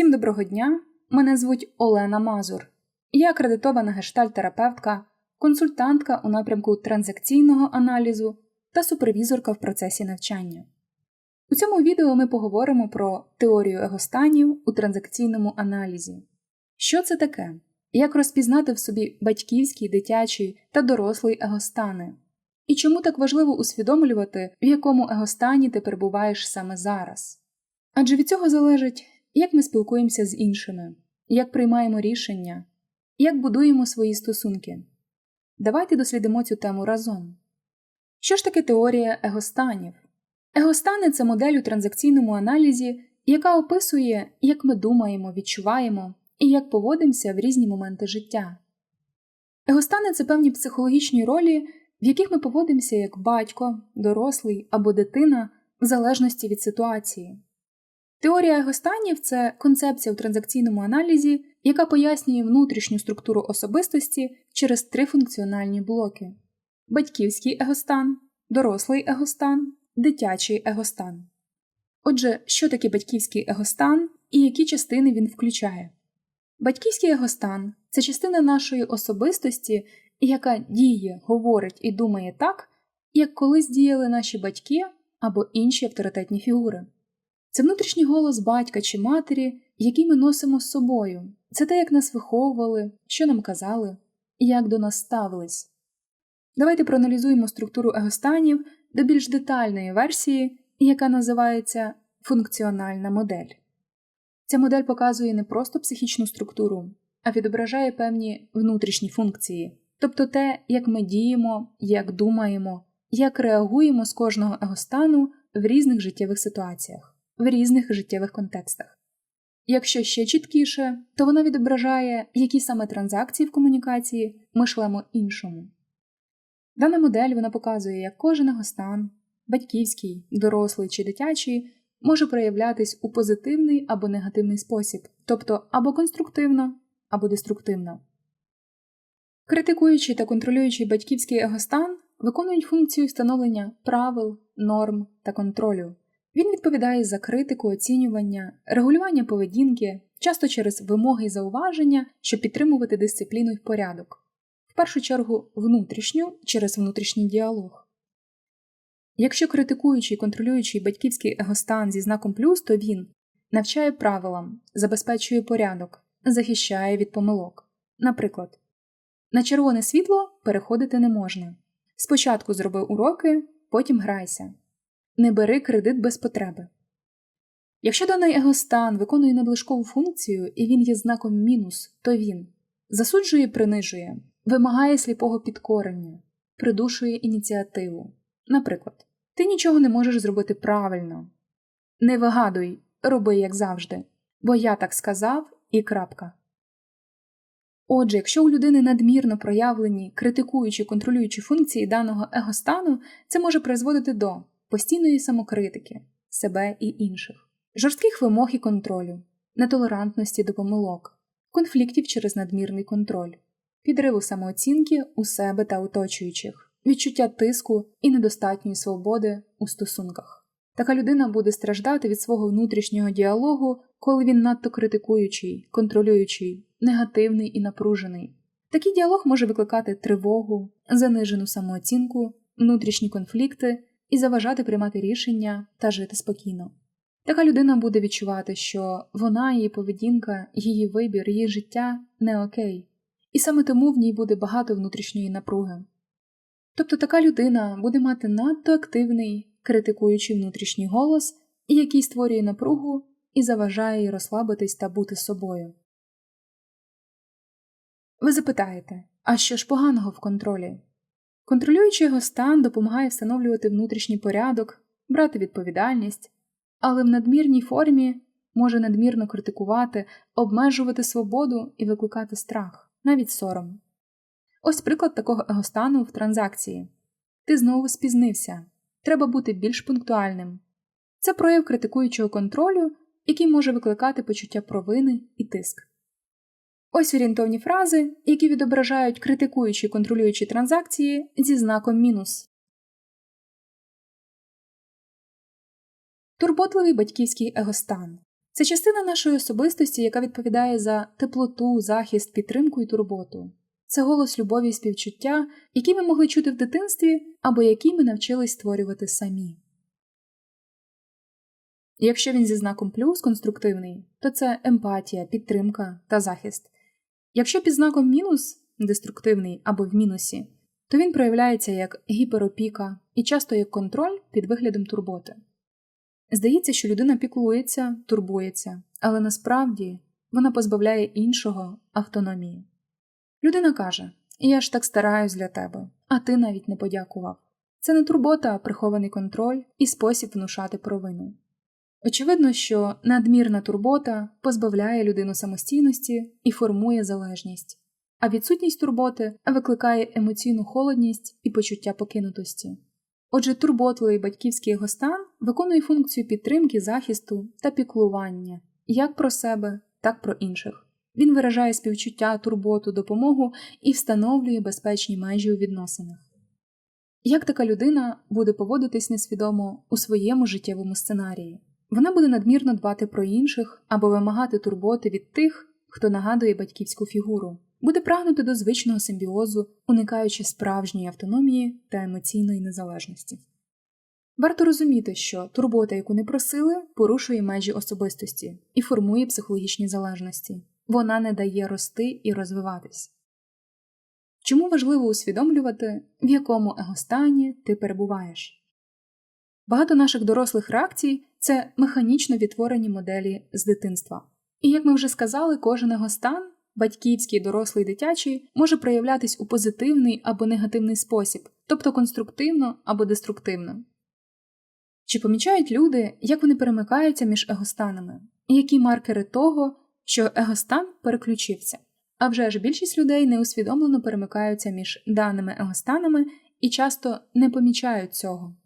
Всім доброго дня! Мене звуть Олена Мазур. Я акредитована гештальтерапевтка, консультантка у напрямку транзакційного аналізу та супервізорка в процесі навчання. У цьому відео ми поговоримо про теорію егостанів у транзакційному аналізі. Що це таке? Як розпізнати в собі батьківський, дитячий та дорослий егостани? І чому так важливо усвідомлювати, в якому егостані ти перебуваєш саме зараз? Адже від цього залежить, як ми спілкуємося з іншими, як приймаємо рішення, як будуємо свої стосунки. Давайте дослідимо цю тему разом. Що ж таке теорія егостанів? Егостани це модель у транзакційному аналізі, яка описує, як ми думаємо, відчуваємо і як поводимося в різні моменти життя. Егостани це певні психологічні ролі, в яких ми поводимося як батько, дорослий або дитина в залежності від ситуації. Теорія егостанів це концепція у транзакційному аналізі, яка пояснює внутрішню структуру особистості через три функціональні блоки: батьківський егостан, дорослий егостан, дитячий егостан. Отже, що таке батьківський егостан і які частини він включає? Батьківський егостан це частина нашої особистості, яка діє, говорить і думає так, як колись діяли наші батьки або інші авторитетні фігури. Це внутрішній голос батька чи матері, який ми носимо з собою. Це те, як нас виховували, що нам казали і як до нас ставились. Давайте проаналізуємо структуру егостанів до більш детальної версії, яка називається функціональна модель. Ця модель показує не просто психічну структуру, а відображає певні внутрішні функції, тобто те, як ми діємо, як думаємо, як реагуємо з кожного егостану в різних життєвих ситуаціях в різних життєвих контекстах. Якщо ще чіткіше, то вона відображає, які саме транзакції в комунікації ми шлемо іншому. Дана модель вона показує, як кожен його стан, батьківський, дорослий чи дитячий, може проявлятись у позитивний або негативний спосіб, тобто або конструктивно, або деструктивно. Критикуючий та контролюючий батьківський егостан виконують функцію встановлення правил, норм та контролю. Він відповідає за критику, оцінювання, регулювання поведінки, часто через вимоги і зауваження, щоб підтримувати дисципліну і порядок, в першу чергу внутрішню через внутрішній діалог. Якщо критикуючий і контролюючий батьківський егостан зі знаком плюс, то він навчає правилам, забезпечує порядок, захищає від помилок. Наприклад, на червоне світло переходити не можна. Спочатку зроби уроки, потім грайся не бери кредит без потреби. Якщо даний егостан виконує надлишкову функцію і він є знаком мінус, то він засуджує принижує, вимагає сліпого підкорення, придушує ініціативу. Наприклад, ти нічого не можеш зробити правильно. Не вигадуй, роби, як завжди, бо я так сказав і крапка. Отже, якщо у людини надмірно проявлені критикуючі контролюючі функції даного егостану, це може призводити до постійної самокритики, себе і інших, жорстких вимог і контролю, нетолерантності до помилок, конфліктів через надмірний контроль, підриву самооцінки у себе та оточуючих, відчуття тиску і недостатньої свободи у стосунках. Така людина буде страждати від свого внутрішнього діалогу, коли він надто критикуючий, контролюючий, негативний і напружений. Такий діалог може викликати тривогу, занижену самооцінку, внутрішні конфлікти і заважати приймати рішення та жити спокійно. Така людина буде відчувати, що вона, її поведінка, її вибір, її життя не окей, і саме тому в ній буде багато внутрішньої напруги. Тобто така людина буде мати надто активний, критикуючий внутрішній голос, який створює напругу і заважає їй розслабитись та бути собою. Ви запитаєте, а що ж поганого в контролі? Контролюючи його стан допомагає встановлювати внутрішній порядок, брати відповідальність, але в надмірній формі може надмірно критикувати, обмежувати свободу і викликати страх, навіть сором. Ось приклад такого егостану в транзакції ти знову спізнився, треба бути більш пунктуальним. Це прояв критикуючого контролю, який може викликати почуття провини і тиск. Ось орієнтовні фрази, які відображають критикуючі контролюючі транзакції зі знаком мінус. Турботливий батьківський егостан. Це частина нашої особистості, яка відповідає за теплоту, захист, підтримку і турботу. Це голос любові і співчуття, які ми могли чути в дитинстві або які ми навчились створювати самі. Якщо він зі знаком плюс конструктивний, то це емпатія, підтримка та захист. Якщо під знаком мінус деструктивний або в мінусі, то він проявляється як гіперопіка і часто як контроль під виглядом турботи. Здається, що людина піклується, турбується, але насправді вона позбавляє іншого автономії. Людина каже: Я ж так стараюсь для тебе, а ти навіть не подякував. Це не турбота, а прихований контроль і спосіб внушати провину. Очевидно, що надмірна турбота позбавляє людину самостійності і формує залежність, а відсутність турботи викликає емоційну холодність і почуття покинутості. Отже, турботливий батьківський його стан виконує функцію підтримки, захисту та піклування як про себе, так про інших. Він виражає співчуття, турботу, допомогу і встановлює безпечні межі у відносинах. Як така людина буде поводитись несвідомо у своєму життєвому сценарії? Вона буде надмірно дбати про інших або вимагати турботи від тих, хто нагадує батьківську фігуру, буде прагнути до звичного симбіозу, уникаючи справжньої автономії та емоційної незалежності. Варто розуміти, що турбота, яку не просили, порушує межі особистості і формує психологічні залежності, вона не дає рости і розвиватись. Чому важливо усвідомлювати, в якому егостані ти перебуваєш? Багато наших дорослих реакцій це механічно відтворені моделі з дитинства. І як ми вже сказали, кожен його стан, батьківський, дорослий, дитячий, може проявлятись у позитивний або негативний спосіб, тобто конструктивно або деструктивно. Чи помічають люди, як вони перемикаються між егостанами, і які маркери того, що егостан переключився? А вже ж більшість людей неусвідомлено перемикаються між даними егостанами і часто не помічають цього.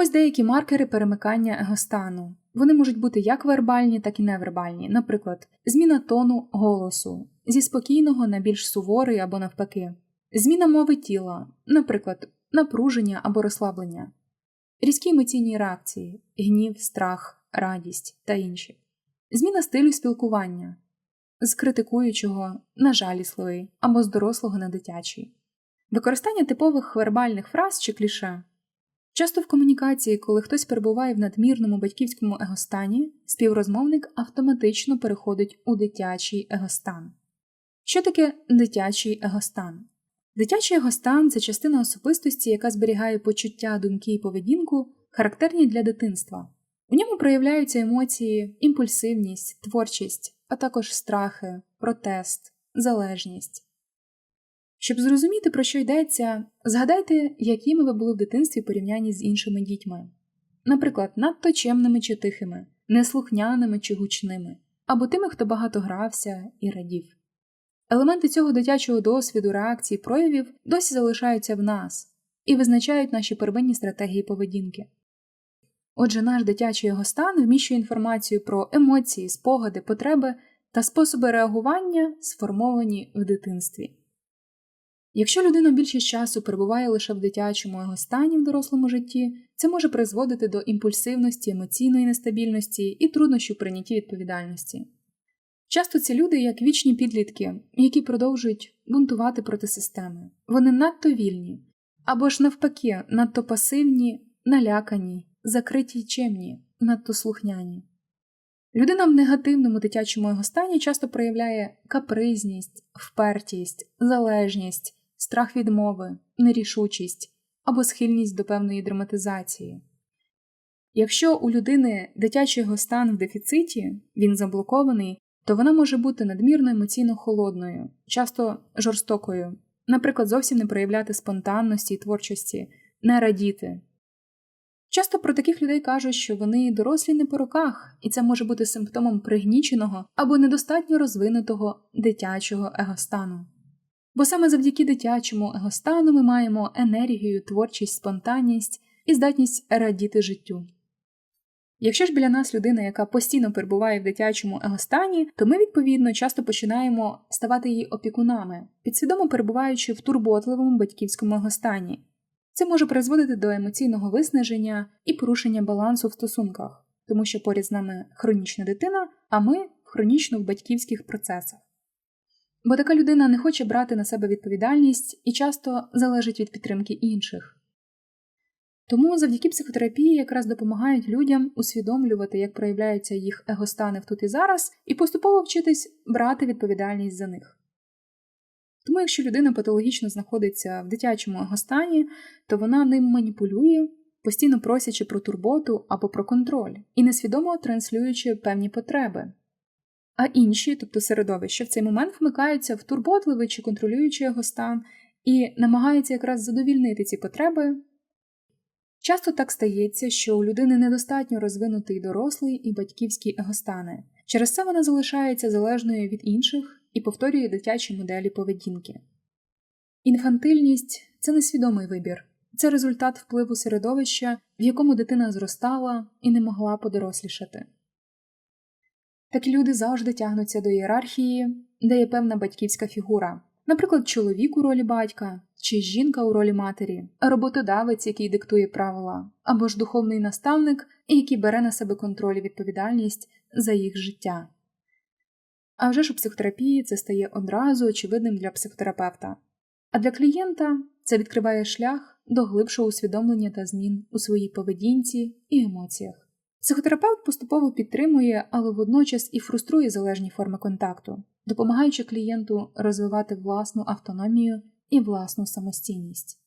Ось деякі маркери перемикання егостану. Вони можуть бути як вербальні, так і невербальні, наприклад, зміна тону голосу зі спокійного на більш суворий або навпаки, зміна мови тіла, наприклад, напруження або розслаблення, різкі емоційні реакції, гнів, страх, радість та інші, зміна стилю спілкування, з критикуючого на жалісливий або з дорослого на дитячий, використання типових вербальних фраз чи кліше. Часто в комунікації, коли хтось перебуває в надмірному батьківському егостані, співрозмовник автоматично переходить у дитячий егостан. Що таке дитячий егостан? Дитячий егостан це частина особистості, яка зберігає почуття, думки і поведінку, характерні для дитинства. У ньому проявляються емоції, імпульсивність, творчість, а також страхи, протест, залежність. Щоб зрозуміти, про що йдеться, згадайте, якими ви були в дитинстві порівнянні з іншими дітьми, наприклад, надто чемними чи тихими, неслухняними чи гучними, або тими, хто багато грався і радів. Елементи цього дитячого досвіду, реакцій, проявів досі залишаються в нас і визначають наші первинні стратегії поведінки. Отже, наш дитячий його стан вміщує інформацію про емоції, спогади, потреби та способи реагування, сформовані в дитинстві. Якщо людина більшість часу перебуває лише в дитячому його стані в дорослому житті, це може призводити до імпульсивності, емоційної нестабільності і труднощів прийнятті відповідальності. Часто ці люди як вічні підлітки, які продовжують бунтувати проти системи, вони надто вільні або ж навпаки, надто пасивні, налякані, закриті й чемні, надто слухняні. Людина в негативному дитячому його стані часто проявляє капризність, впертість, залежність страх відмови, нерішучість або схильність до певної драматизації. Якщо у людини дитячий його стан в дефіциті, він заблокований, то вона може бути надмірно емоційно холодною, часто жорстокою, наприклад, зовсім не проявляти спонтанності і творчості, не радіти. Часто про таких людей кажуть, що вони дорослі не по роках, і це може бути симптомом пригніченого або недостатньо розвинутого дитячого егостану. Бо саме завдяки дитячому егостану ми маємо енергію, творчість, спонтанність і здатність радіти життю. Якщо ж біля нас людина, яка постійно перебуває в дитячому егостані, то ми, відповідно, часто починаємо ставати її опікунами, підсвідомо перебуваючи в турботливому батьківському егостані. Це може призводити до емоційного виснаження і порушення балансу в стосунках, тому що поряд з нами хронічна дитина, а ми хронічно в батьківських процесах. Бо така людина не хоче брати на себе відповідальність і часто залежить від підтримки інших. Тому завдяки психотерапії якраз допомагають людям усвідомлювати, як проявляються їх егостани в тут і зараз, і поступово вчитись брати відповідальність за них. Тому, якщо людина патологічно знаходиться в дитячому егостані, то вона ним маніпулює, постійно просячи про турботу або про контроль і несвідомо транслюючи певні потреби. А інші, тобто середовище, в цей момент вмикаються в турботливий чи контролюючий егостан і намагаються якраз задовільнити ці потреби. Часто так стається, що у людини недостатньо розвинутий дорослий і батьківський егостани. Через це вона залишається залежною від інших і повторює дитячі моделі поведінки. Інфантильність це несвідомий вибір, це результат впливу середовища, в якому дитина зростала і не могла подорослішати. Такі люди завжди тягнуться до ієрархії, де є певна батьківська фігура, наприклад, чоловік у ролі батька чи жінка у ролі матері, роботодавець, який диктує правила, або ж духовний наставник, який бере на себе контроль і відповідальність за їх життя. А вже ж у психотерапії це стає одразу очевидним для психотерапевта, а для клієнта це відкриває шлях до глибшого усвідомлення та змін у своїй поведінці і емоціях. Психотерапевт поступово підтримує, але водночас і фруструє залежні форми контакту, допомагаючи клієнту розвивати власну автономію і власну самостійність.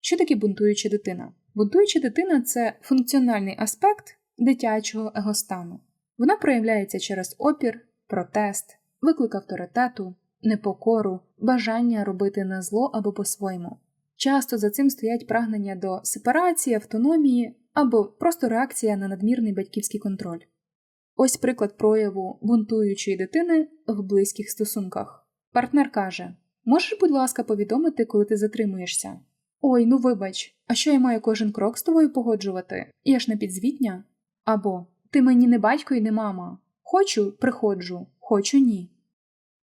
Що таке бунтуюча дитина? Бунтуюча дитина це функціональний аспект дитячого егостану. Вона проявляється через опір, протест, виклик авторитету, непокору, бажання робити на зло або по-своєму. Часто за цим стоять прагнення до сепарації, автономії або просто реакція на надмірний батьківський контроль. Ось приклад прояву бунтуючої дитини в близьких стосунках. Партнер каже: Можеш, будь ласка, повідомити, коли ти затримуєшся? Ой, ну вибач, а що я маю кожен крок з тобою погоджувати? Я ж не підзвітня? Або Ти мені не батько і не мама. Хочу приходжу, хочу ні.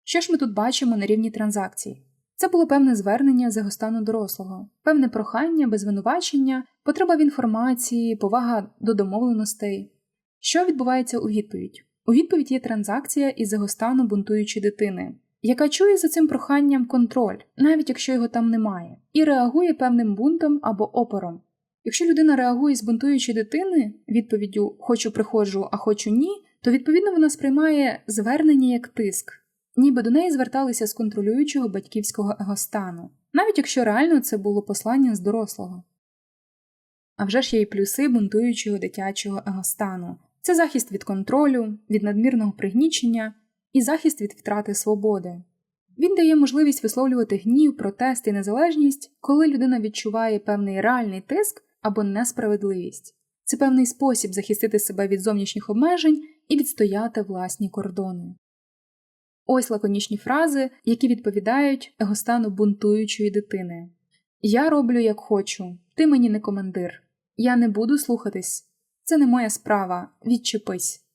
Що ж ми тут бачимо на рівні транзакцій? Це було певне звернення з стану дорослого, певне прохання, без звинувачення, потреба в інформації, повага до домовленостей. Що відбувається у відповідь? У відповідь є транзакція із егостану бунтуючої дитини, яка чує за цим проханням контроль, навіть якщо його там немає, і реагує певним бунтом або опором. Якщо людина реагує з бунтуючої дитини відповіддю Хочу приходжу, а хочу ні, то відповідно вона сприймає звернення як тиск ніби до неї зверталися з контролюючого батьківського егостану, навіть якщо реально це було послання з дорослого. А вже ж є й плюси бунтуючого дитячого егостану це захист від контролю, від надмірного пригнічення і захист від втрати свободи. Він дає можливість висловлювати гнів, протест і незалежність, коли людина відчуває певний реальний тиск або несправедливість. Це певний спосіб захистити себе від зовнішніх обмежень і відстояти власні кордони. Ось лаконічні фрази, які відповідають егостану бунтуючої дитини. Я роблю, як хочу, ти мені не командир. Я не буду слухатись. Це не моя справа. Відчепись.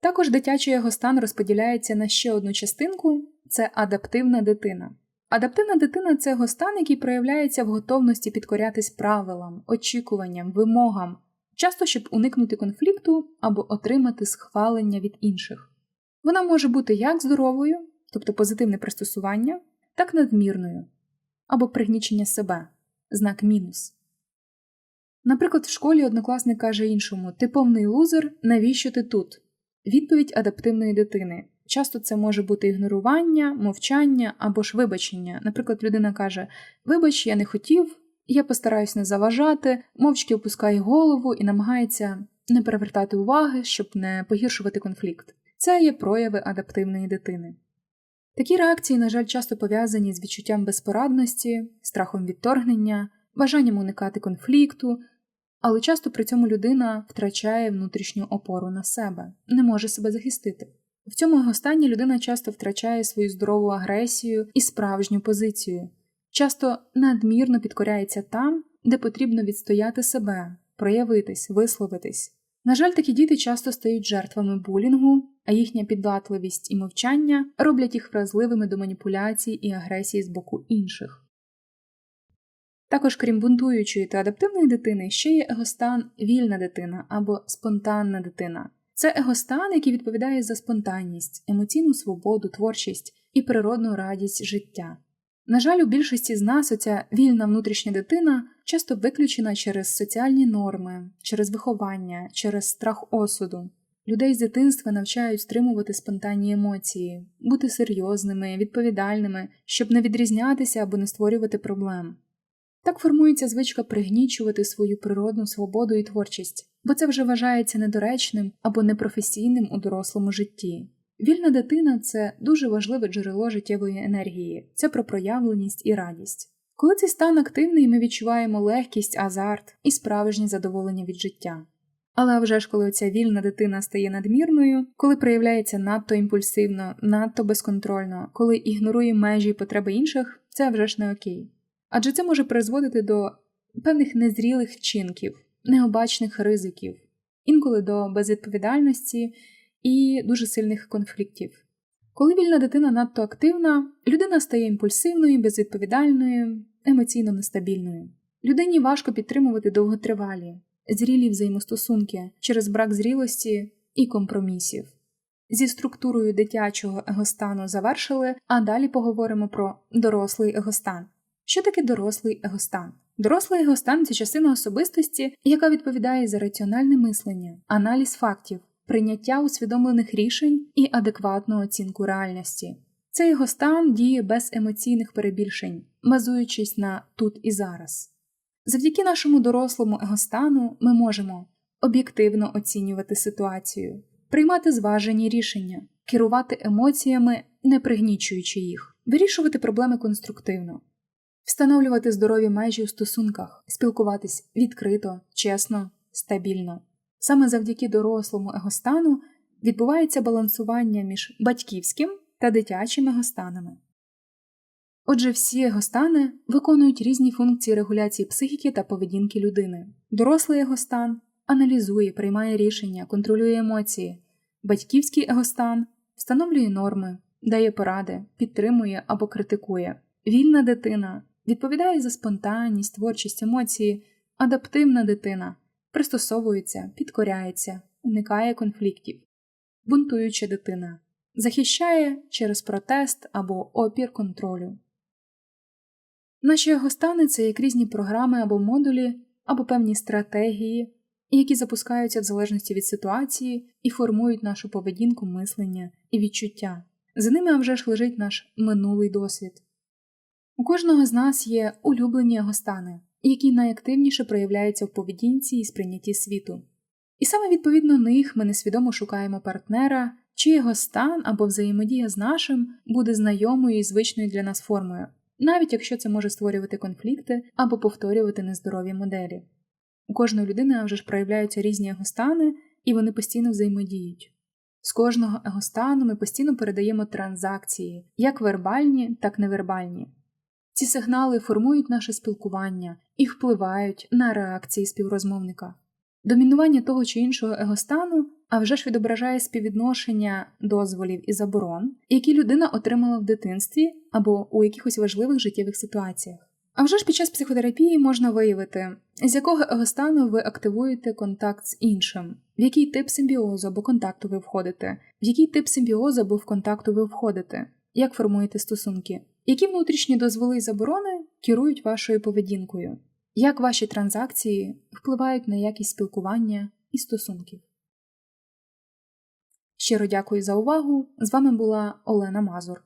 Також дитячий егостан розподіляється на ще одну частинку це адаптивна дитина. Адаптивна дитина це егостан, який проявляється в готовності підкорятись правилам, очікуванням, вимогам, часто щоб уникнути конфлікту або отримати схвалення від інших. Вона може бути як здоровою, тобто позитивне пристосування, так надмірною або пригнічення себе знак мінус. Наприклад, в школі однокласник каже іншому Ти повний лузер, навіщо ти тут? Відповідь адаптивної дитини. Часто це може бути ігнорування, мовчання або ж вибачення. Наприклад, людина каже: Вибач, я не хотів, я постараюсь не заважати, мовчки опускає голову і намагається не перевертати уваги, щоб не погіршувати конфлікт. Це є прояви адаптивної дитини. Такі реакції, на жаль, часто пов'язані з відчуттям безпорадності, страхом відторгнення, бажанням уникати конфлікту, але часто при цьому людина втрачає внутрішню опору на себе, не може себе захистити. В цьому стані людина часто втрачає свою здорову агресію і справжню позицію, часто надмірно підкоряється там, де потрібно відстояти себе, проявитись, висловитись. На жаль, такі діти часто стають жертвами булінгу, а їхня піддатливість і мовчання роблять їх вразливими до маніпуляцій і агресії з боку інших. Також, крім бунтуючої та адаптивної дитини, ще є егостан вільна дитина або спонтанна дитина. Це егостан, який відповідає за спонтанність, емоційну свободу, творчість і природну радість життя. На жаль, у більшості з нас оця вільна внутрішня дитина часто виключена через соціальні норми, через виховання, через страх осуду. Людей з дитинства навчають стримувати спонтанні емоції, бути серйозними, відповідальними, щоб не відрізнятися або не створювати проблем. Так формується звичка пригнічувати свою природну свободу і творчість, бо це вже вважається недоречним або непрофесійним у дорослому житті. Вільна дитина це дуже важливе джерело життєвої енергії, це про проявленість і радість. Коли цей стан активний, ми відчуваємо легкість, азарт і справжнє задоволення від життя. Але вже ж, коли ця вільна дитина стає надмірною, коли проявляється надто імпульсивно, надто безконтрольно, коли ігнорує межі і потреби інших, це вже ж не окей. Адже це може призводити до певних незрілих вчинків, необачних ризиків, інколи до безвідповідальності і дуже сильних конфліктів. Коли вільна дитина надто активна, людина стає імпульсивною, безвідповідальною, емоційно нестабільною. Людині важко підтримувати довготривалі, зрілі взаємостосунки через брак зрілості і компромісів. Зі структурою дитячого егостану завершили, а далі поговоримо про дорослий егостан. Що таке дорослий егостан? Дорослий егостан це частина особистості, яка відповідає за раціональне мислення, аналіз фактів, прийняття усвідомлених рішень і адекватну оцінку реальності. Цей його стан діє без емоційних перебільшень, базуючись на тут і зараз. Завдяки нашому дорослому егостану ми можемо об'єктивно оцінювати ситуацію, приймати зважені рішення, керувати емоціями, не пригнічуючи їх, вирішувати проблеми конструктивно, встановлювати здорові межі у стосунках, спілкуватись відкрито, чесно, стабільно. Саме завдяки дорослому егостану відбувається балансування між батьківським та дитячим егостанами. Отже, всі егостани виконують різні функції регуляції психіки та поведінки людини. Дорослий егостан аналізує, приймає рішення, контролює емоції, батьківський егостан встановлює норми, дає поради, підтримує або критикує. Вільна дитина відповідає за спонтанність, творчість емоції, адаптивна дитина пристосовується, підкоряється, уникає конфліктів, бунтуюча дитина, захищає через протест або опір контролю. Наші гостани це як різні програми або модулі, або певні стратегії, які запускаються в залежності від ситуації і формують нашу поведінку, мислення і відчуття. За ними а вже ж лежить наш минулий досвід. У кожного з нас є улюблені гостани, які найактивніше проявляються в поведінці і сприйнятті світу. І саме відповідно них ми несвідомо шукаємо партнера, чи його стан або взаємодія з нашим буде знайомою і звичною для нас формою, навіть якщо це може створювати конфлікти або повторювати нездорові моделі. У кожної людини вже ж проявляються різні егостани, і вони постійно взаємодіють. З кожного егостану ми постійно передаємо транзакції, як вербальні, так і невербальні. Ці сигнали формують наше спілкування і впливають на реакції співрозмовника. Домінування того чи іншого егостану а вже ж відображає співвідношення дозволів і заборон, які людина отримала в дитинстві або у якихось важливих життєвих ситуаціях. А вже ж під час психотерапії можна виявити, з якого егостану ви активуєте контакт з іншим, в який тип симбіозу або контакту ви входите, в який тип симбіозу або в контакту ви входите, як формуєте стосунки, які внутрішні дозволи і заборони керують вашою поведінкою, як ваші транзакції впливають на якість спілкування і стосунків. Щиро дякую за увагу! З вами була Олена Мазур.